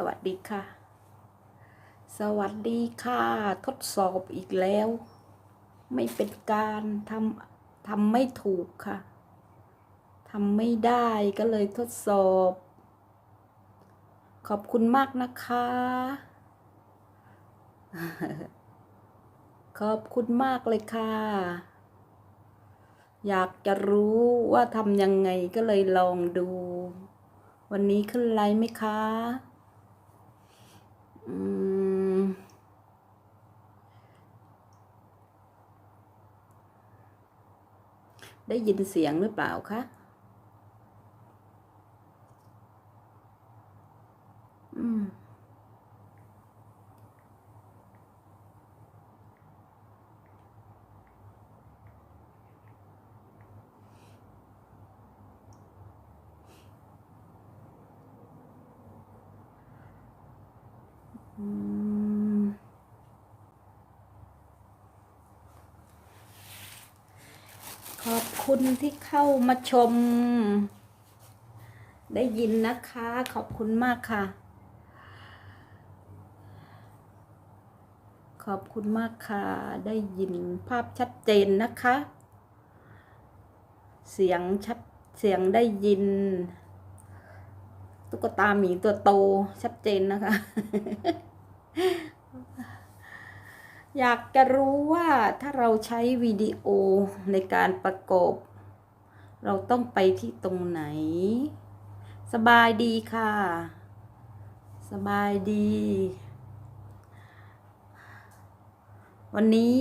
สวัสดีค่ะ สวัสดีค่ะ ทดสอบอีกแล้ว ไม่เป็นการทำทำไม่ถูกค่ะทำไม่ได้ก็เลยทดสอบ ขอบคุณมากนะคะ ขอบคุณมากเลยค่ะ อยากจะรู้ว่าทำยังไงก็เลยลองดู วันนี้ขึ้นไลฟ์ไหมคะ อืมได้ยินเสียงหรือเปล่าคะอืม ขอบคุณที่เข้ามาชม ได้ยินนะคะ ขอบคุณมากค่ะ ขอบคุณมากค่ะ ได้ยินภาพชัดเจนนะคะ เสียงชัดเสียงได้ยิน ตุ๊กตาหมีตัวโตชัดเจนนะคะ อยากจะรู้ว่าถ้าเราใช้วิดีโอในการประกอบ เราต้องไปที่ตรงไหน สบายดีค่ะ สบายดี วันนี้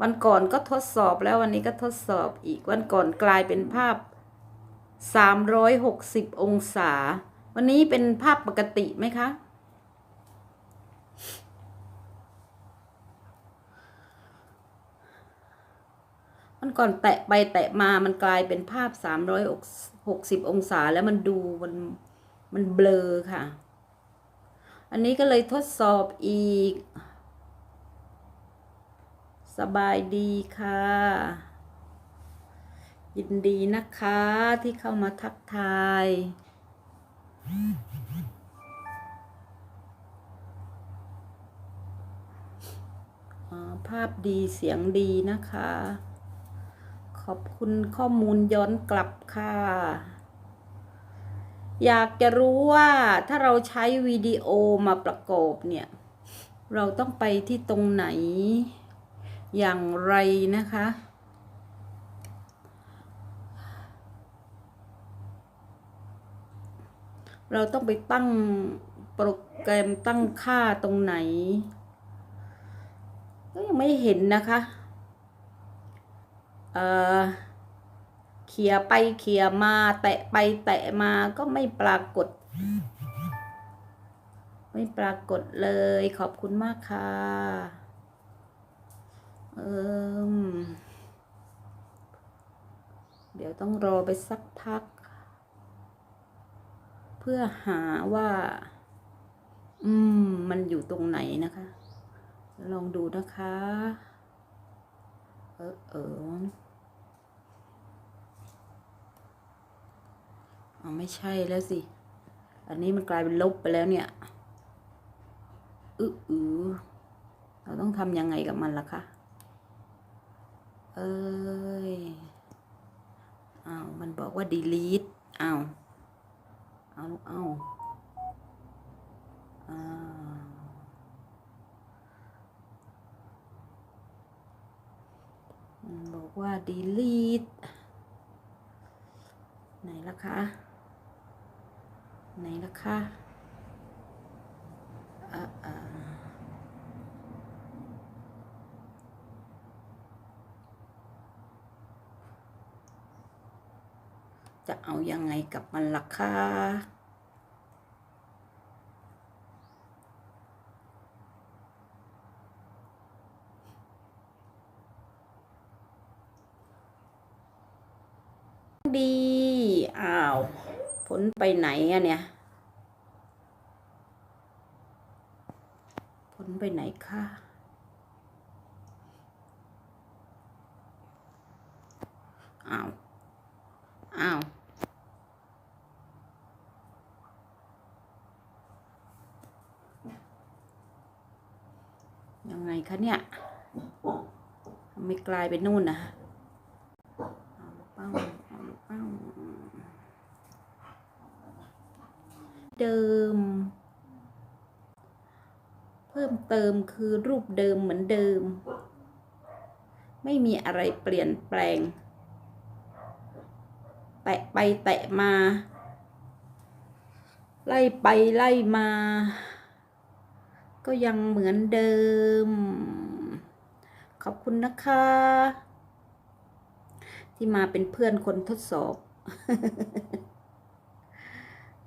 วันก่อนก็ทดสอบแล้ววันนี้ก็ทดสอบอีกวันก่อนกลายเป็นภาพ 360 องศา วันนี้เป็นภาพปกติไหมคะ มันก่อนแตะไปแตะมามันกลายเป็นภาพ360องศาแล้วมันดูมันมันเบลอค่ะ อันนี้ก็เลยทดสอบอีก สบายดีค่ะ ยินดีนะคะที่เข้ามาทักทายภาพดีเสียงดีนะคะ ขอบคุณข้อมูลย้อนกลับค่ะ อยากจะรู้ว่าถ้าเราใช้วิดีโอมาประกอบเนี่ย เราต้องไปที่ตรงไหน อย่างไรนะคะเราต้องไปตั้งโปรแกรมตั้งค่าตรงไหน ก็ยังไม่เห็นนะคะ เขี่ยไปเขี่ยมาแตะไปแตะมาก็ไม่ปรากฏ ไม่ปรากฏเลยขอบคุณมากค่ะเอมเดี๋ยวต้องรอไปสักพัก เพื่อหาว่า อืม มันอยู่ตรงไหนนะคะ ลองดูนะคะ เออเออ เอไม่ใช่แล้วสิ อันนี้มันกลายเป็นลบไปแล้วเนี่ยอืออือเราต้องทำยังไงกับมันล่ะคะ เอ้ยอ้าวมันบอกว่า delete อ้าวเอาลูกเอาอ้าวมันบอกว่า delete ไหนล่ะคะ ไหนล่ะคะอ่าอ่จะเอายังไงกับมันล่ะคะดี อ้าว ผลไปไหนอะเนี่ย ผลไปไหนคะอ้าวอ้าวยังไงคะเนี่ยไม่กลายเป็นนู่นนะเอาเป้า เดิม เพิ่มเติมคือรูปเดิมเหมือนเดิม ไม่มีอะไรเปลี่ยนแปลง แตะไปแตะมา ไล่ไปไล่มา ก็ยังเหมือนเดิม ขอบคุณนะคะ ที่มาเป็นเพื่อนคนทดสอบ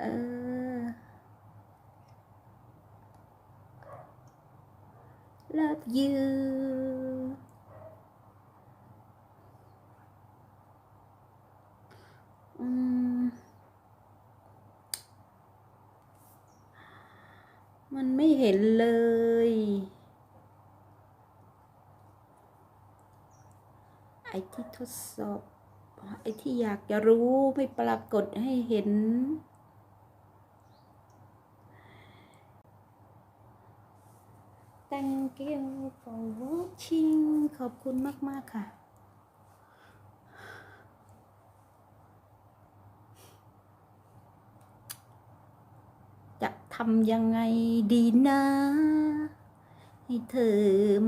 เออ love you อืม มันไม่เห็นเลยไอ้ที่ทดสอบ ไอ้ที่อยากจะรู้ไม่ปรากฏให้เห็น Thank you for watching ขอบคุณมาก ๆ ค่ะจะทำยังไงดีนะ ให้เธอ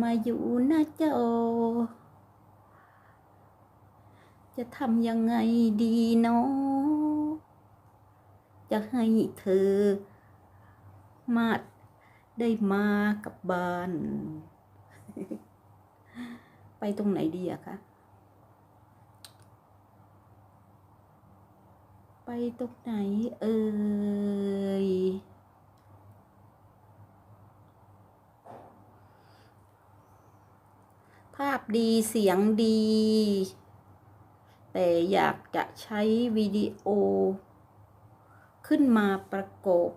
มาอยู่หน้าจอ จะทำยังไงดีเนาะจะให้เธอมา ได้มากับบ้าน ไปตรงไหนดีอะคะไปตรงไหนเอ่ยภาพดีเสียงดี แต่อยากจะใช้วิดีโอ ขึ้นมาประกบ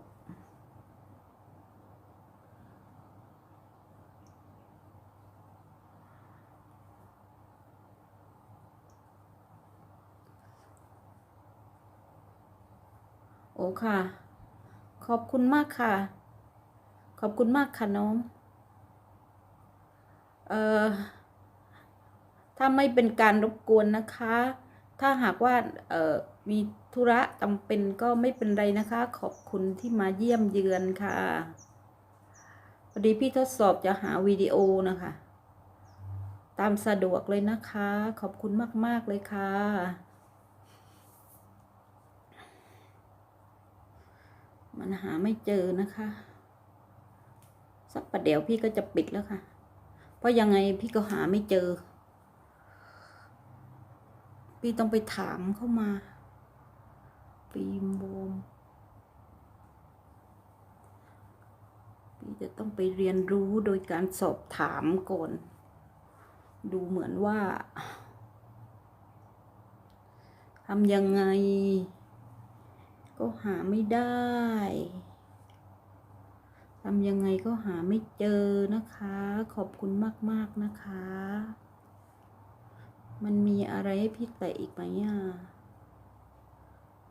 โอ้ค่ะ ขอบคุณมากค่ะ ขอบคุณมากค่ะน้อง เอ่อ ถ้าไม่เป็นการรบกวนนะคะ ถ้าหากว่า เอ่อ มีธุระจำเป็นก็ไม่เป็นไรนะคะ ขอบคุณที่มาเยี่ยมเยือนค่ะพอดีพี่ทดสอบจะหาวิดีโอนะคะ ตามสะดวกเลยนะคะ ขอบคุณมาก ๆ เลยค่ะ มันหาไม่เจอนะคะ สักประเดี๋ยวพี่ก็จะปิดแล้วค่ะ เพราะยังไงพี่ก็หาไม่เจอ พี่ต้องไปถามเข้ามาฟิล์มโบมพี่จะต้องไปเรียนรู้โดยการสอบถามก่อน ดูเหมือนว่าทำยังไง ก็หาไม่ได้ทำยังไงก็หาไม่เจอนะคะ ขอบคุณมาก ๆ นะคะ มันมีอะไรให้พี่แตะอีกไหมอะ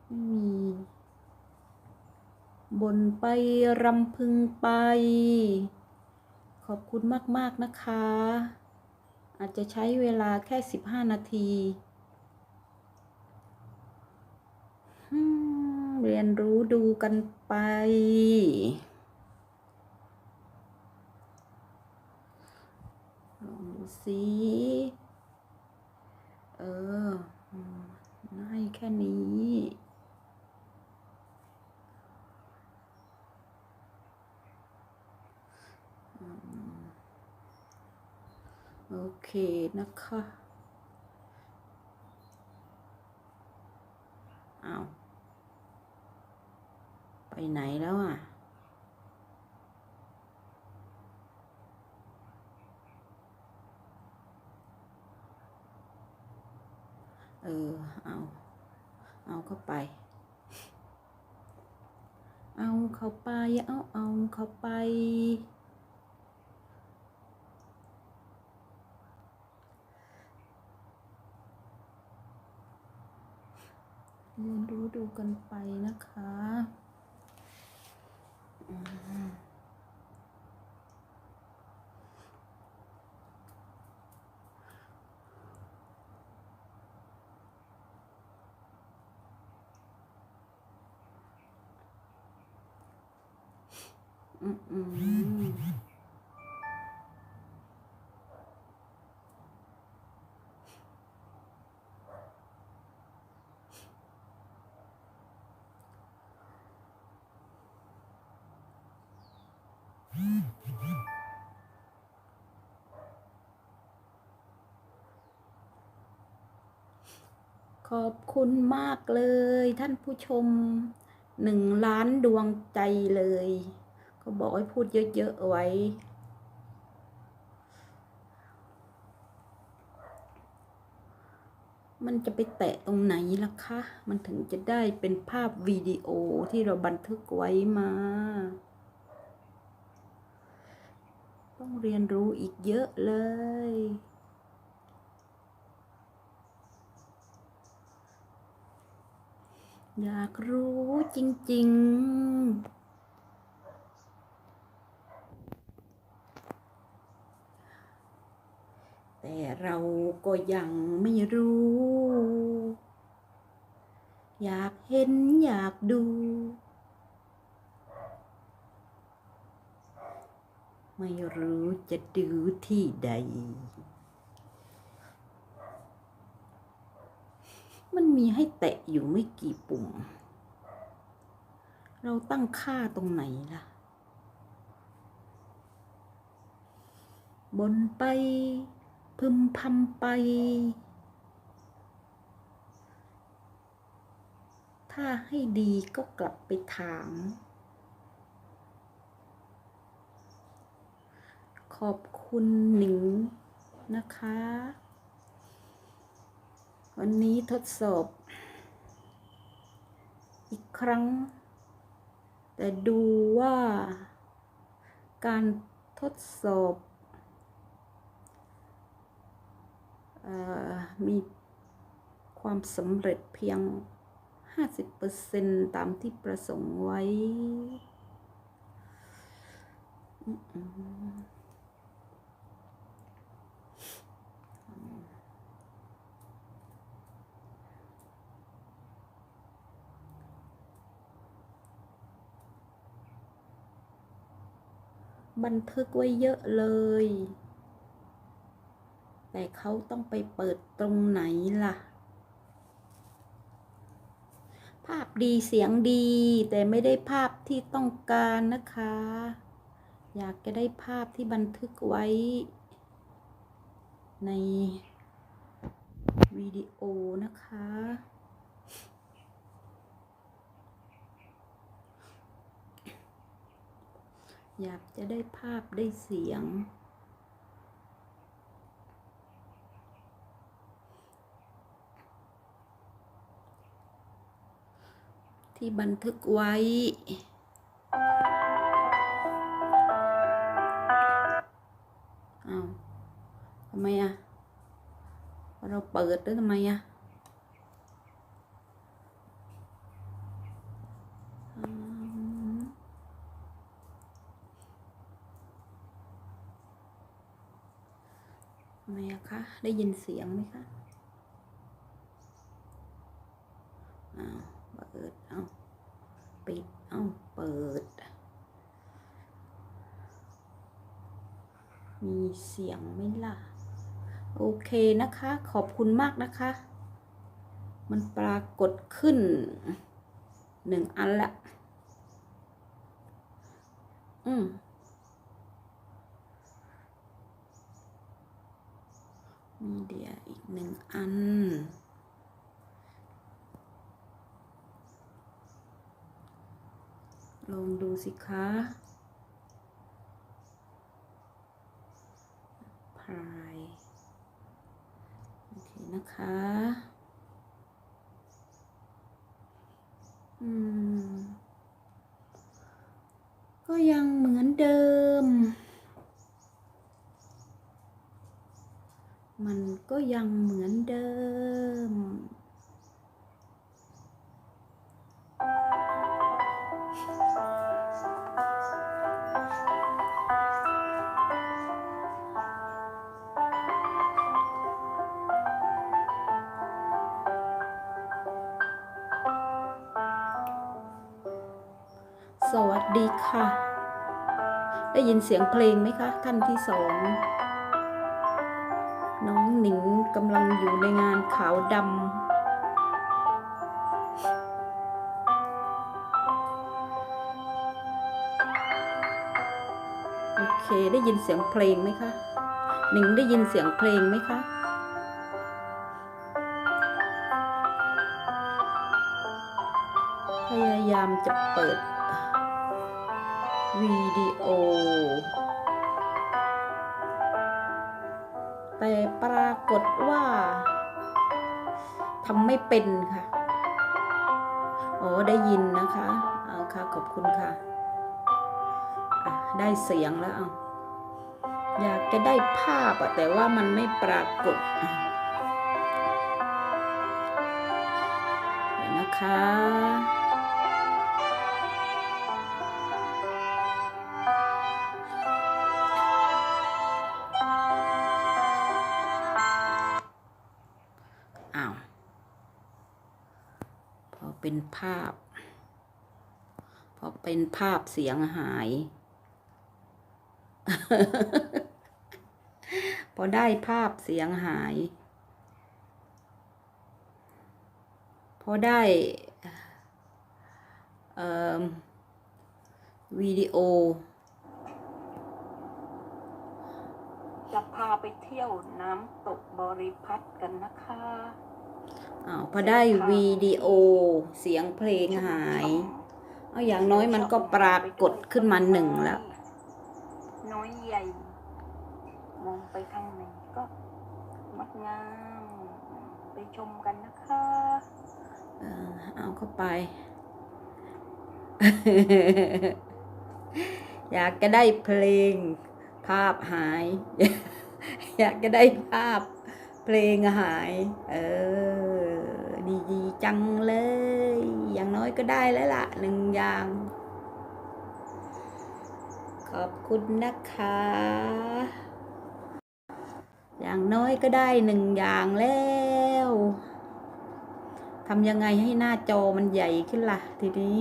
ไม่มีบนไปรำพึงไป ขอบคุณมาก ๆ นะคะ อาจจะใช้เวลาแค่สิบห้านาทีอืม เรียนรู้ดูกันไป ลองดูสิเอออืมให้แค่นี้โอเคนะคะเอาว ไปไหนแล้วอะ เออ เอา เอาเข้าไป เอาเข้าไป เอาเอาเข้าไป เรียนรู้ดูกันไปนะคะอืม อืมอืม ขอบคุณมากเลยท่านผู้ชมหนึ่งล้านดวงใจเลย ก็บอกให้พูดเยอะๆเอาไว้ มันจะไปแตะตรงไหนล่ะคะ มันถึงจะได้เป็นภาพวิดีโอที่เราบันทึกไว้มา ต้องเรียนรู้อีกเยอะเลยอยากรู้จริง ๆ แต่เราก็ยังไม่รู้ อยากเห็นอยากดู ไม่รู้จะดูที่ใด มันมีให้แตะอยู่ไม่กี่ปุ่ม เราตั้งค่าตรงไหนล่ะ บนไป พึมพำไป ถ้าให้ดีก็กลับไปถาม ขอบคุณหนิงนะคะ วันนี้ทดสอบ อีกครั้ง แต่ดูว่าการทดสอบเออ มีความสำเร็จเพียง 50%ตามที่ประสงค์ไว้ บันทึกไว้เยอะเลย แต่เขาต้องไปเปิดตรงไหนล่ะ ภาพดีเสียงดี แต่ไม่ได้ภาพที่ต้องการนะคะ อยากจะได้ภาพที่บันทึกไว้ ในวิดีโอนะคะอยากจะได้ภาพได้เสียง ที่บันทึกไว้ อ้าวทำไมอะเราเปิดแล้วทำไมอะทำไมอะคะ ได้ยินเสียงไหมคะ อ้าวเปิด เอาปิด เอาเปิด มีเสียงไหมล่ะ โอเคนะคะ ขอบคุณมากนะคะ มันปรากฏขึ้นหนึ่งอันละ อืมมีเดียอีกหนึ่งอัน ลองดูสิคะพรายโอเค นะคะ อืม ก็ยังเหมือนเดิม มันก็ยังเหมือนเดิม เสียงเพลงไหมคะท่านที่สองน้องหนิงกำลังอยู่ในงานขาวดำโอเคได้ยินเสียงเพลงไหมคะหนิงได้ยินเสียงเพลงไหมคะพยายามจะเปิด วิดีโอ แต่ปรากฏว่าทำไม่เป็นค่ะโอ้ได้ยินนะคะ เอาค่ะ ขอบคุณค่ะะได้เสียงแล้วเอาอยากจะได้ภาพอะแต่ว่ามันไม่ปรากฏเดี๋ยวนะคะ เป็นภาพ พอเป็นภาพเสียงหาย พอได้ภาพเสียงหาย พอได้วิดีโอ จะพาไปเที่ยวน้ำตกบริพัตรกันนะคะ อ้าวพอได้วิดีโอเสียงเพลงหาย เอาอย่างน้อยมันก็ปรากฏขึ้นมาหนึ่งแล้ว น้อยใหญ่ มองไปทางไหนก็งดงาม ไปชมกันนะคะเออเอาเข้าไป อยากจะได้เพลง ภาพหาย อยากจะได้ภาพ เพลงหาย เออ ดีจังเลย อย่างน้อยก็ได้แล้วล่ะหนึ่งอย่าง ขอบคุณนะคะ อย่างน้อยก็ได้หนึ่งอย่างแล้วทำยังไงให้หน้าจอมันใหญ่ขึ้นล่ะ ทีนี้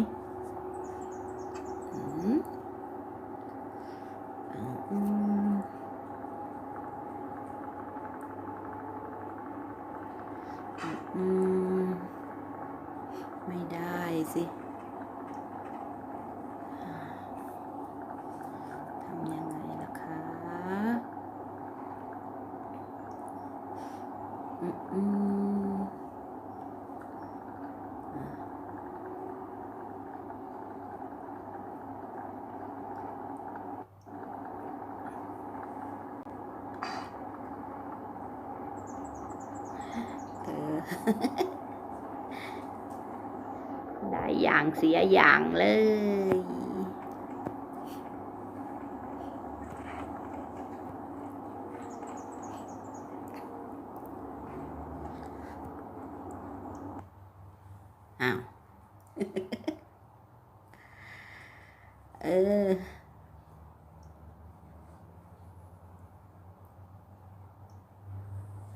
ได้สิทำยังไงล่ะคะอืมอืม เออ ได้อย่าง เสียอย่างเลยอ้าวเออ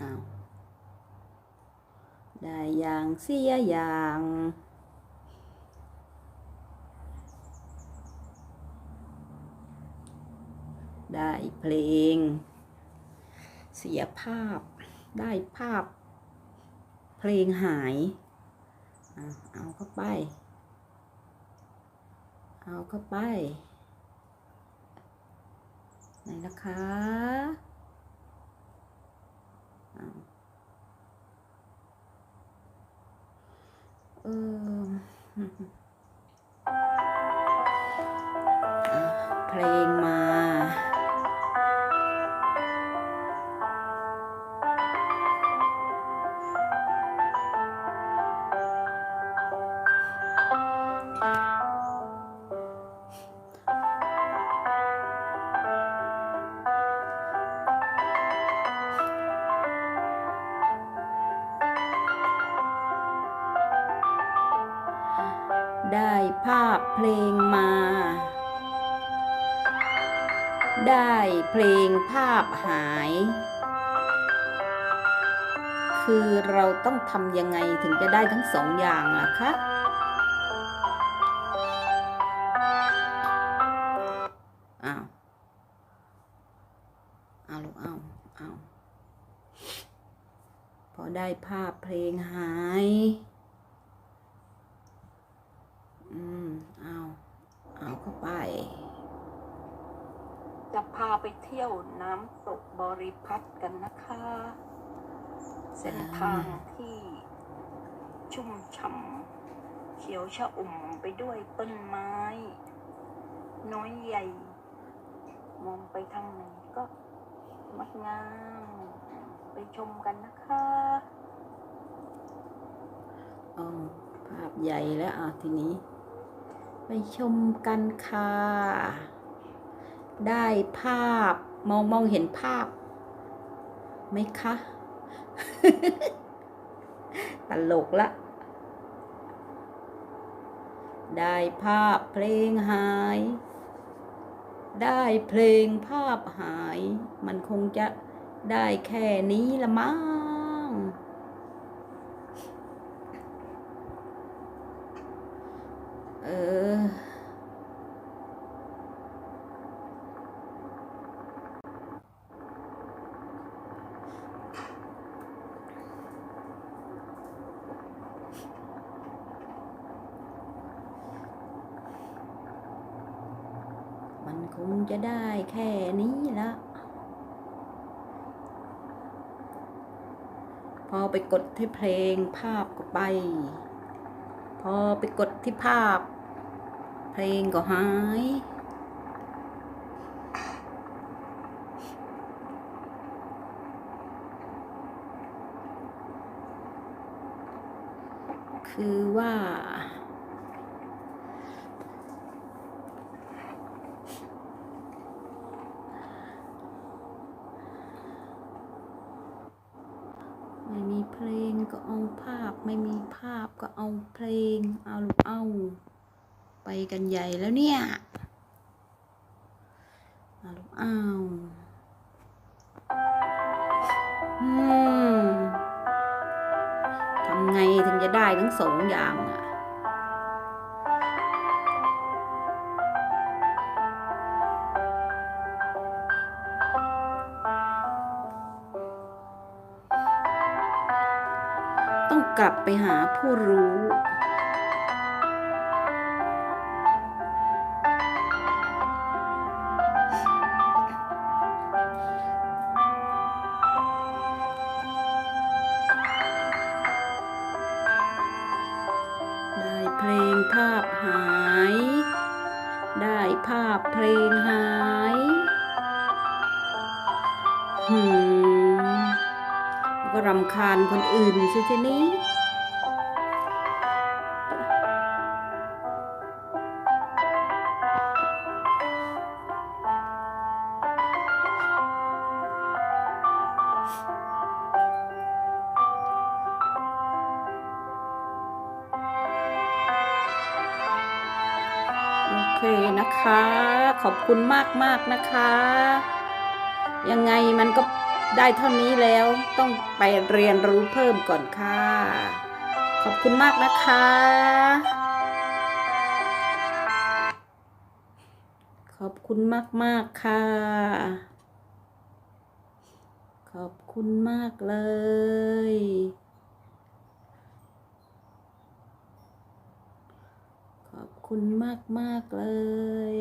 อ้าได้อย่างเสียอย่าง ได้เพลง เสียภาพ ได้ภาพ เพลงหายเอาเข้าไป เอาเข้าไป ไหนนะคะเอาเออเพลงมา เพลงภาพหาย คือเราต้องทำยังไงถึงจะได้ทั้งสองอย่างล่ะคะ ไปเที่ยวน้ำตกบริพัตรกันนะคะ เส้นทางที่ชุ่มฉ่ำเขียวชะอุ่มไปด้วยต้นไม้ น้อยใหญ่ มองไปทางไหนก็งดงามไปชมกันนะคะอภาพใหญ่แล้วอะทีนี้ ไปชมกันค่ะ ได้ภาพ มองมองเห็นภาพไหมคะ ตลกละ ได้ภาพเพลงหาย ได้เพลงภาพหาย มันคงจะได้แค่นี้ละมั้งเออ มันคง จะได้แค่นี้ละ พอไปกดที่เพลงภาพก็ไป พอไปกดที่ภาพ เพลงก็หายคือว่า ไม่มีเพลงก็เอาภาพ ไม่มีภาพก็เอาเพลง เอาลูกเอาไปกันใหญ่แล้วเนี่ย กลับไปหาผู้รู้ นะคะ ขอบคุณมากมากนะคะ ยังไงมันก็ได้เท่านี้แล้วต้องไปเรียนรู้เพิ่มก่อนค่ะ ขอบคุณมากนะคะ ขอบคุณมากมากค่ะ ขอบคุณมากเลย ขอบ คุณมากมาก ๆ เลย